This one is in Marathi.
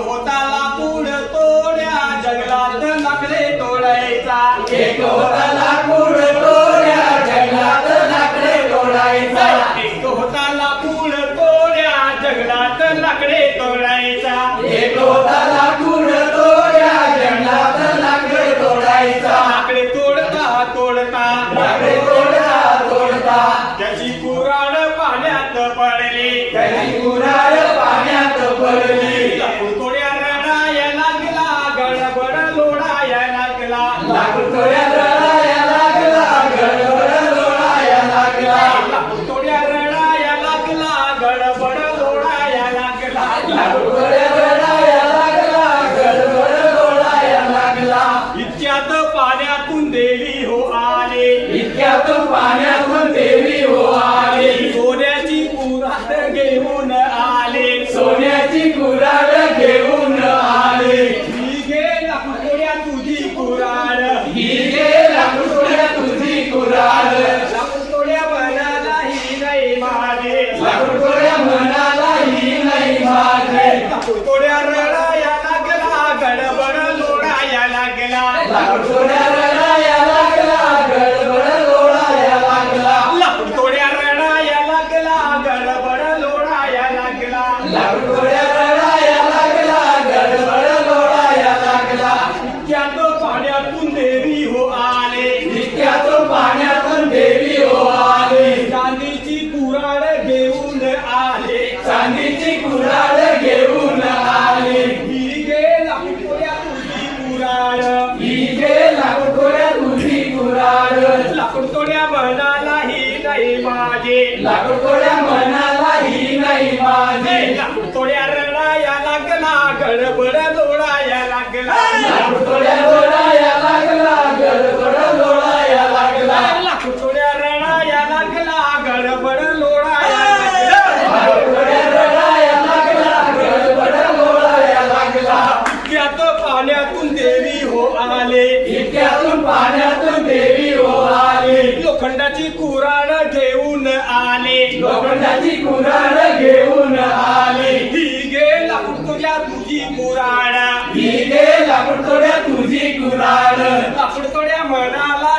होताला पुढ तोड्या जगलात लाकडे तोडायचा एक होताला पुढ तोड्या जगलात लाकडे तोडायचा एक होताला पुढ तोड्या जगलात लाकडे तोडायचा एक होताला पुढ तोड्या जगलात लाकडे तोडायचा लाकडे तोडता तोडता. लाकडे तोडता तोडता. त्याची कुराड पाण्यात पडली. त्याची कुराड पाण्यात पडली. पाण्यातून देवी हो आली सोन्याची कुराड घेऊन आले. सोन्याची कुराड घेऊन आली. ही घे तुझी कुराड ही गे लाकूड तोड्या तुझी कुराड लाकूड तोड्या बनाला ही नाही माझे. लाकूड तोड्या म्हणाला ही नाही माझे. लाकूड तोड्या रडाया लागला गडबड लोढाया लागला. लाकूड इतक्यात पाण्यातून देवी हो आले. इतक्यातून पाण्यातून देवी हो आली. लोखंडाची कुराड घेऊन आले. लोखंडाची कुराड घेऊन आली. ही गे लाकूड तोड्या तुझी कुराड ही गे लाकूड तुझी कुराड लाकूड तोड्या म्हणाला